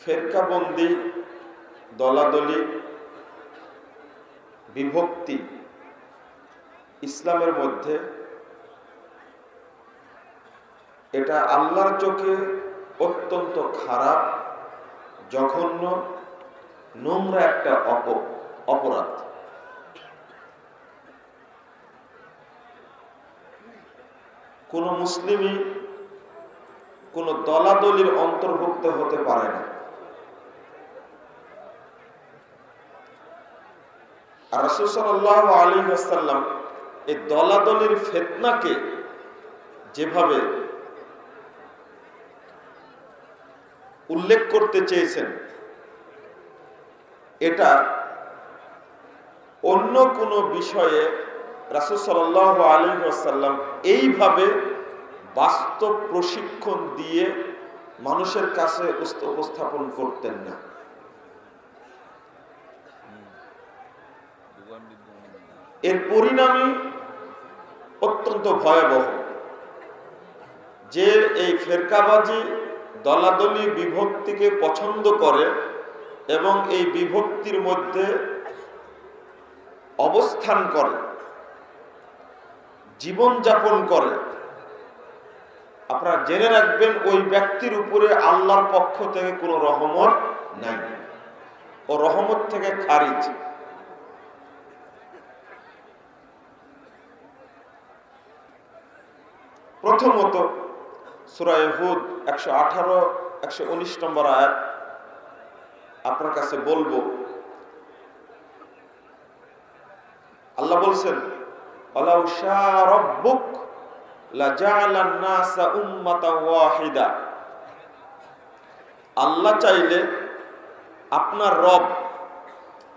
ফেরকাবন্দি, দলাদলি, বিভক্তি ইসলামের মধ্যে এটা আল্লাহর চোখে অত্যন্ত খারাপ, জঘন্য, নোংরা একটা অপ, অপরাধ। কোন মুসলিমই কোন দলাদলির অন্তর্ভুক্ত হতে পারে না। আর রসুল সাল্লাহ আলী আসাল্লাম এই দলাদলির ফেতনাকে যেভাবে উল্লেখ করতে চেয়েছেন, এটা অন্য কোনো বিষয়ে রাসুল সাল আলী আসাল্লাম এইভাবে বাস্তব প্রশিক্ষণ দিয়ে মানুষের কাছে উপস্থাপন করতেন না। এর পরিণামই অত্যন্ত ভয়াবহ। যে এই ফেরকাবাজি দলাদলি বিভক্তিকে পছন্দ করে এবং এই বিভক্তির মধ্যে অবস্থান করে জীবন যাপন করে, আপনারা জেনে রাখবেন ওই ব্যক্তির উপরে আল্লাহর পক্ষ থেকে কোনো রহমত নাই। ও রহমত থেকে খারিজ। প্রথমত সুরায় হুদ একশো আঠারো, একশো উনিশ নম্বর আয়াত। আপনার কাছে বলব, আল্লাহ বলছেন আল্লাহ চাইলে আপনার রব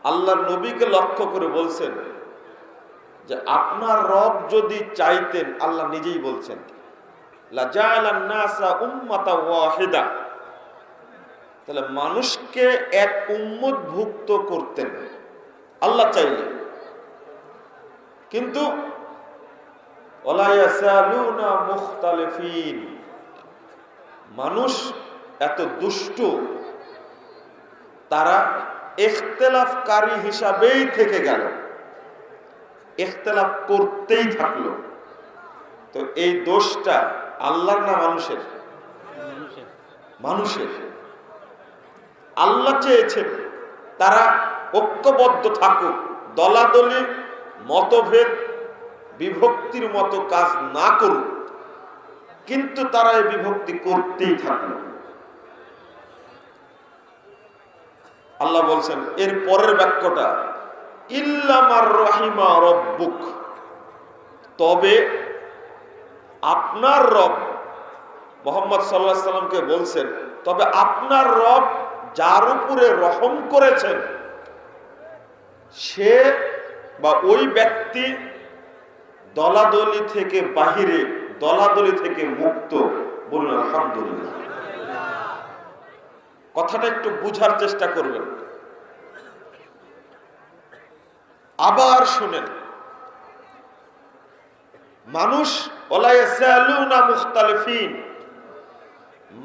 আল্লাহর নবীকে লক্ষ্য করে বলছেন যে আপনার রব যদি চাইতেন, আল্লাহ নিজেই বলছেন। তাহলে মানুষকে এক উম্মতভুক্ত করতেন। আল্লাহ চাইলে। কিন্তু মানুষ এত দুষ্ট, তারা এখতেলাফকারী হিসাবেই থেকে গেল। এখতেলাফ করতেই থাকল। তো এই দোষটা আল্লাহর না মানুষের? মানুষের। আল্লাহ চেয়েছেন তারা ঐক্যবদ্ধ থাকুক, দলাদলি, মতভেদ, বিভক্তির মতো কাজ না করুক। কিন্তু তারা এই বিভক্তি করতেই থাকল আল্লাহ বলছেন, এর পরের বাক্যটা, ইল্লামার রহিমা রব্বুক। তবে আপনার রব মোহাম্মদ সাল্লাহ সাল্লামকে বলছেন, তবে আপনার রব যার উপরে রহম করেছেন, সে বা ওই ব্যক্তি দলাদলি থেকে বাহিরে, দলাদলি থেকে মুক্ত। বলুন, আলহামদুলিল্লাহ। কথাটা একটু বুঝার চেষ্টা করবেন। আবার শুনেন, মানুষ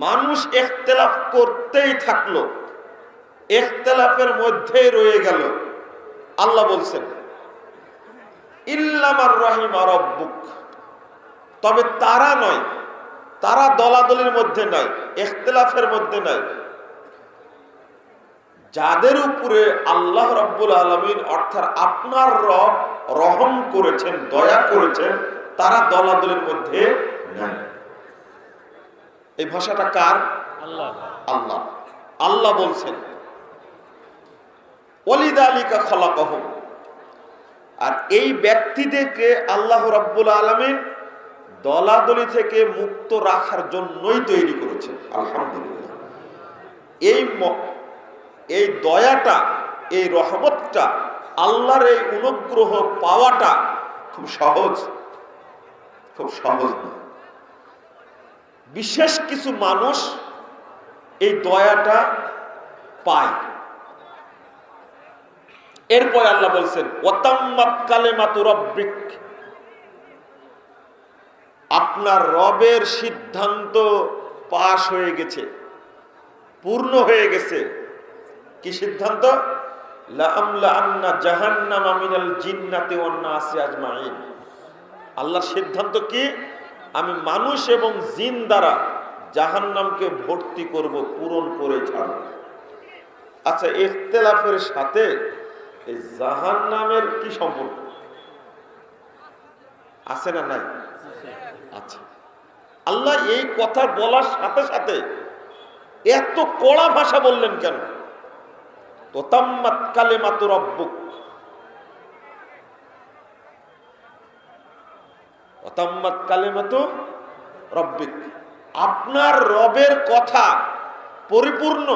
মানুষ এখতেলাফ করতেই থাকল এখতেলাফের মধ্যেই রয়ে গেল। আল্লাহ বলছেন ইল্লামার রহিম আরব্বুক তবে তারা নয়, তারা দলাদলির মধ্যে নয় এখতলাফের মধ্যে নয়। যাদের উপরে আল্লাহ রব্বুল আলমিন অর্থাৎ আপনার রব রহম করেছেন, দয়া করেছেন তারা দলাদলের মধ্যে নাই। এই ভাষাটা কার? আল্লাহ। আল্লাহ। আল্লাহ বলছেন অলিদা আলিকা খলাকহ আর এই ব্যক্তিদেরকে আল্লাহ রাব্বুল আলমিন দলাদলি থেকে মুক্ত রাখার জন্যই তৈরি করেছে আলহামদুলিল্লাহ। এই এই দয়াটা এই রহমতটা আল্লাহর এই অনুগ্রহ পাওয়াটা খুব সহজ। খুব সহজ না। বিশেষ কিছু মানুষ এই দয়াটা পায়। এরপর আল্লাহ বলছেন আপনার রবের সিদ্ধান্ত পাশ হয়ে গেছে, পূর্ণ হয়ে গেছে। কি সিদ্ধান্ত? লাআমলা আন্না জাহান্নামা মিনাল জিন্নাতি আজমাইন। আল্লাহর সিদ্ধান্ত কি? আমি মানুষ এবং জিন দ্বারা জাহান্নামকে ভর্তি করব, পূরণ করে ছাড়ব আচ্ছা ইখতিলাফের সাথে এই জাহান্নামের কি সম্পর্ক? আছে না নাই? আচ্ছা। আল্লাহ এই কথা বলার সাথে সাথে এত কড়া ভাষা বললেন কেন? তোতাম্মাত কালেমাতু রব্বুক। তোতাম্মাত কালেমাতু রব্বিক। আপনার রবের কথা পরিপূর্ণ,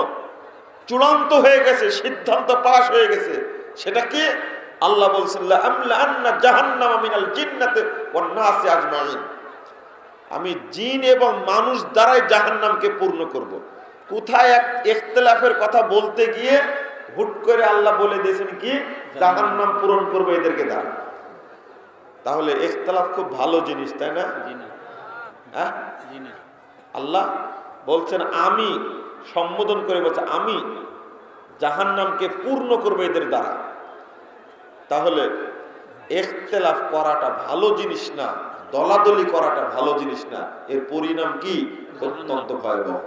চূড়ান্ত হয়ে গেছে, সিদ্ধান্ত পাশ হয়ে গেছে। সেটা কি? আল্লাহ আজমাইন। আমি জিন এবং মানুষ দ্বারাই জাহান্নামকে পূর্ণ করব। কোথায় এক ইখতলাফের কথা বলতে গিয়ে হুট করে আল্লাহ বলে দিয়েছেন কি? জাহান্নাম পূরণ করব এদেরকে দ্বারা। তাহলে ইখতলাফ খুব ভালো জিনিস তাই না? হ্যাঁ? আল্লাহ বলছেন আমি সম্বোধন করে বলছে আমি জাহান্নামকে পূর্ণ করব এদের দ্বারা। তাহলে এখতেলাফ করাটা ভালো জিনিস না দলাদলি করাটা ভালো জিনিস না। এর পরিণাম কি? অত্যন্ত ভয়াবহ।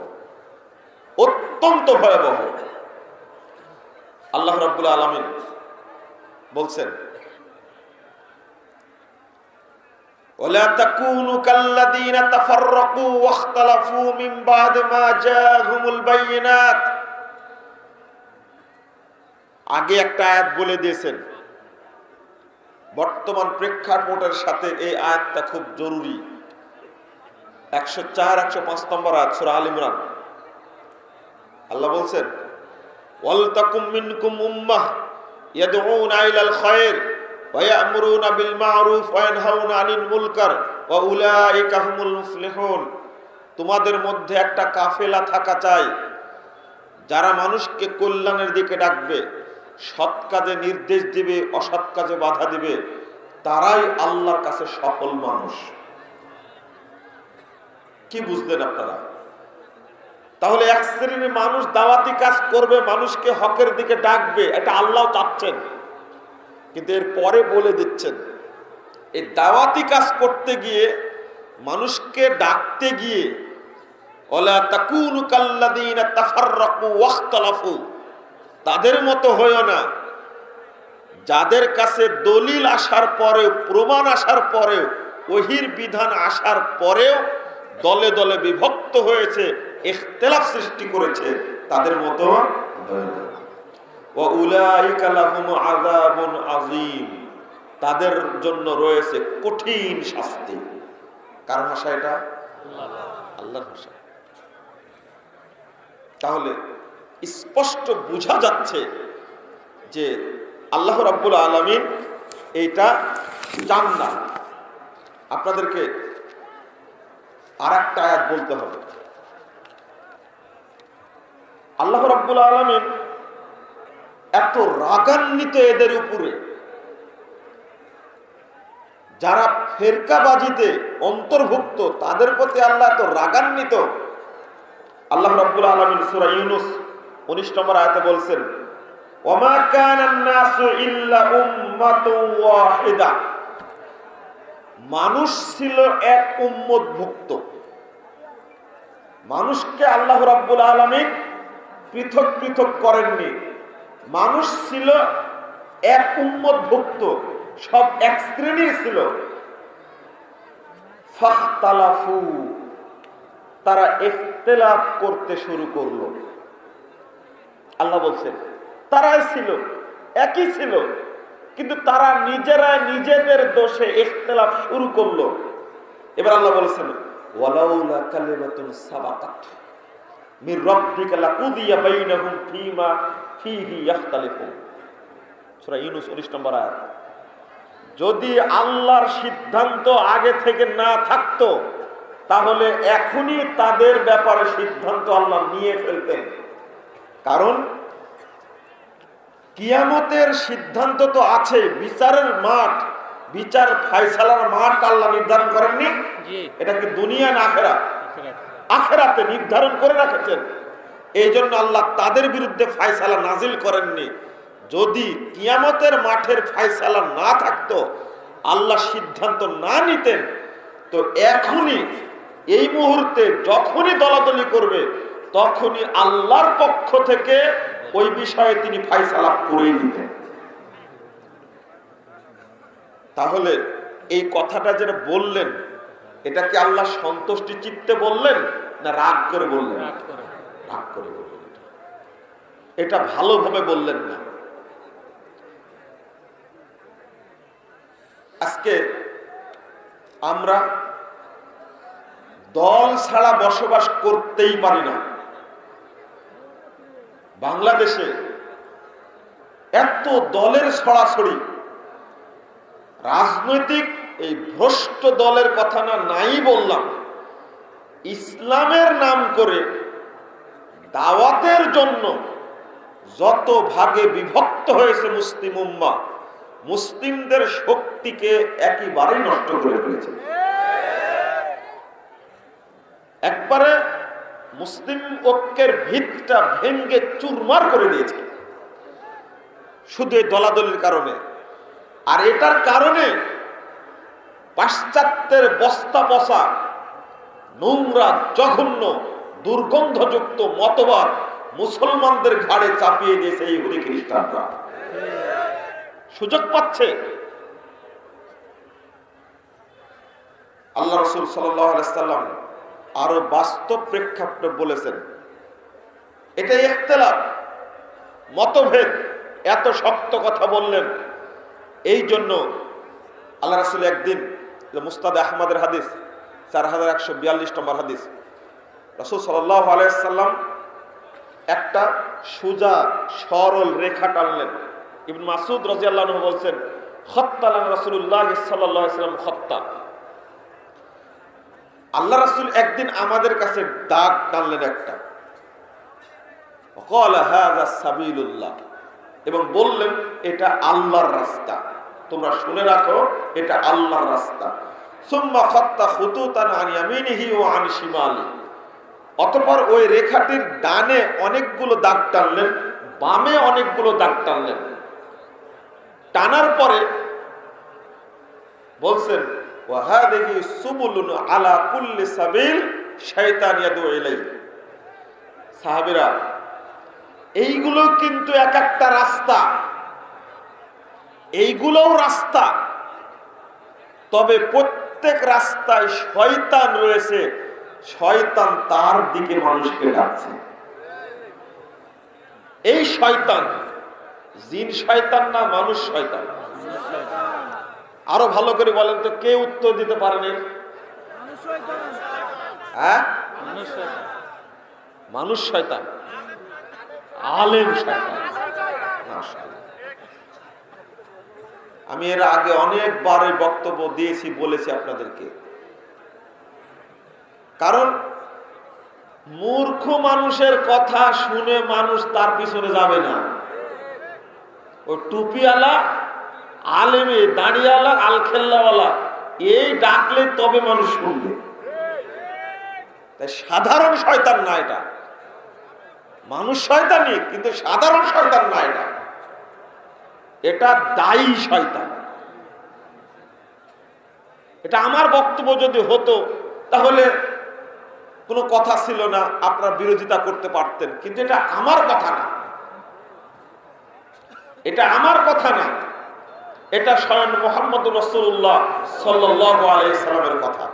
অত্যন্ত ভয়াবহ। আল্লাহ রাব্বুল আলামিন বলছেন ولا تكونوا كالذين تفرقوا واختلفوا من بعد ما جاءهم البينات আগে একটা আয়াত বলে দিয়েছেন বর্তমান প্রেক্ষাপটের সাথে এই আয়াতটা খুব জরুরি একশো চার একশো পাঁচ নম্বর আয়াত সুরা আল ইমরান আল্লাহ বলছেন ওয়ালতাকুম মিনকুম উম্মাহ ইয়াদউনা ইলাল খায়র হুমুল মুফলিহুন তোমাদের মধ্যে একটা কাফেলা থাকা চাই, যারা মানুষকে কল্যাণের দিকে ডাকবে, সৎ কাজে নির্দেশ দিবে, অসৎ কাজে বাধা দিবে, তারাই আল্লাহর কাছে সফল মানুষ। কি বুঝলেন আপনারা? তাহলে এক শ্রেণির মানুষ দাওয়াতি কাজ করবে, মানুষকে হকের দিকে ডাকবে, এটা আল্লাহ চাচ্ছেন। কিন্তু এর পরে বলে দিচ্ছেন, এই দাওয়াতি কাজ করতে গিয়ে মানুষকে ডাকতে গিয়ে ওয়াখতালাফু, তাদের মতো হইও না যাদের কাছে দলিল আসার পরেও, প্রমাণ আসার পরেও, ওহির বিধান আসার পরেও দলে দলে বিভক্ত হয়েছে, ইখতিলাফ সৃষ্টি করেছে, তাদের মতো না। তাদের জন্য রয়েছে কঠিন শাস্তি। কার ভাষা এটা? আল্লাহর ভাষা। তাহলে স্পষ্ট বোঝা যাচ্ছে যে আল্লাহ রাব্বুল আলামিন এইটা চান না। আপনাদেরকে আর একটা বলতে হবে। আল্লাহ রাব্বুল আলামিন এত রাগান্বিত এদের উপরে। যারা ফেরকাবাজিতে অন্তর্ভুক্ত, তাদের প্রতি আল্লাহ এত রাগান্বিত। আল্লাহ রাব্বুল আলামিন সূরা ইউনূস 19 নম্বর আয়াতে বলছেন মানুষ ছিল এক উম্মতভুক্ত। মানুষকে আল্লাহ রাব্বুল আলামিন পৃথক পৃথক করেননি। মানুষ ছিল এক উম্মতভুক্ত, সব এক শ্রেণির ছিল। তারা ইখতিলাফ করতে শুরু করল। আল্লাহ বলছেন তারাই ছিল, একই ছিল, কিন্তু তারা নিজেরা নিজেদের দোষে ইখতিলাফ শুরু করল। এবার আল্লাহ বলেছেন, ওয়ালাউলা কালিমাতুন সাবাকাত। মির রাব্বিকা লাকুদিয়া বাইনাহুম ফীমা ফীহি ইয়াখতালিফুন। সূরা ইউনূস 19 নম্বর আয়াত। যদি আল্লাহর সিদ্ধান্ত আগে থেকে না থাকতো তাহলে এখনই তাদের ব্যাপারে সিদ্ধান্ত আল্লাহ নিয়ে ফেলতেন। কারণ কিয়ামতের সিদ্ধান্ত তো আছে বিচারের মাঠ বিচার ফাইসালার মাঠ আল্লাহ নির্ধারণ করেননি। এটা কি দুনিয়া না আখেরা আখেরাত। নির্ধারণ করে রাখেছেন এই জন্য আল্লাহ তাদের বিরুদ্ধে ফায়সালা নাজিল করেননি যদি কিয়ামতের মাঠের ফায়সালা না থাকতো, আল্লাহ সিদ্ধান্ত না নিতেন, তো এখনই এই মুহূর্তে যখনই দলাদলি করবে, তখনই আল্লাহর পক্ষ থেকে ওই বিষয়ে তিনি ফায়সালা করে দিতেন তাহলে এই কথাটা যেটা বললেন এটা কি আল্লাহ সন্তুষ্টি চিত্তে বললেন না রাগ করে বললেন? রাগ করে। বললেন এটা। ভালোভাবে বললেন না। আজকে আমরা দল ছাড়া বসবাস করতেই পারি না। বাংলাদেশে এত দলের ছড়াছড়ি রাজনৈতিক এই ভ্রষ্ট দলের কথা না নাই বললাম। ইসলামের নাম করে দাওয়াতের জন্য যত ভাগে বিভক্ত হয়েছে মুসলিম উম্মা, মুসলিমদের শক্তিকে একেবারেই নষ্ট করে ফেলেছে। একবারে মুসলিম ঐক্যের ভিতটা ভেঙ্গে চুরমার করে দিয়েছে। শুধু এই দলাদলির কারণে। আর এটার কারণে পাশ্চাত্যের বস্তা পচা, নোংরা, জঘন্য, দুর্গন্ধযুক্ত মতবাদ মুসলমানদের ঘাড়ে চাপিয়ে দিয়েছে এই হুদি খ্রিস্টানরা। সুযোগ পাচ্ছে। আল্লাহ রসুল সাল্লাম আরও বাস্তব প্রেক্ষাপটে বলেছেন, এটা ইখতলাফ, মতভেদ, এত শক্ত কথা বললেন এই জন্য আল্লাহ রাসুল একদিন মুস্তাদ আহমদের হাদিস, চার হাজার একশো বিয়াল্লিশ নম্বর হাদিস। রসুল সাল্লাহ আলাইসাল্লাম একটা সুজা সরল রেখা টানলেন। ইবন মাসুদ রাজিয়াল্লাহ বলছেন খত্তালান রসুল্লাহ সাল্লাম খত্তা। আল্লাহ রাসুল একদিন আমাদের কাছে দাগ টানলেন একটা। এবং বললেন, এটা আল্লাহর রাস্তা। তোমরা শুনে রাখো, এটা আল্লাহর রাস্তা। অতঃপর ওই রেখাটির ডানে অনেকগুলো দাগ টানলেন, বামে অনেকগুলো দাগ টানলেন। টানার পরে বলছেন ওয়াহাদিহি সুবুলুন আলা কুল্লি এইগুলো কিন্তু এক একটা রাস্তা। এইগুলোও রাস্তা। তবে প্রত্যেক রাস্তায় শয়তান রয়েছে, শয়তান তার দিকে মানুষকে ডাকছে। এই শয়তান, জিন শয়তান না মানুষ শয়তান? আরও ভালো করে বলেন তো, কে উত্তর দিতে পারেনি হ্যাঁ? মানুষ শয়তান। আলেম শয়তান। আমি এর আগে অনেকবার বক্তব্য দিয়েছি, বলেছি আপনাদেরকে। কারণ মূর্খ মানুষের কথা শুনে মানুষ তার পিছনে যাবে না। ও টুপিওয়ালা, আলেমে দাঁড়িয়ালা আলখেল্লাওয়ালা, এই ডাকলে তবে মানুষ শুনবে। তাই সাধারণ শয়তান না এটা। মানুষ শয়তানি, কিন্তু সাধারণ শয়তান না এটা। এটা দায়ী শয়তান। এটা আমার বক্তব্য যদি হতো, তাহলে কোনো কথা ছিল না, আপনার বিরোধিতা করতে পারতেন। কিন্তু এটা আমার কথা না। এটা আমার কথা না। এটা স্বয়ং মোহাম্মদ রসুল্লাহ সাল্লাহ আলাইসালামের কথা।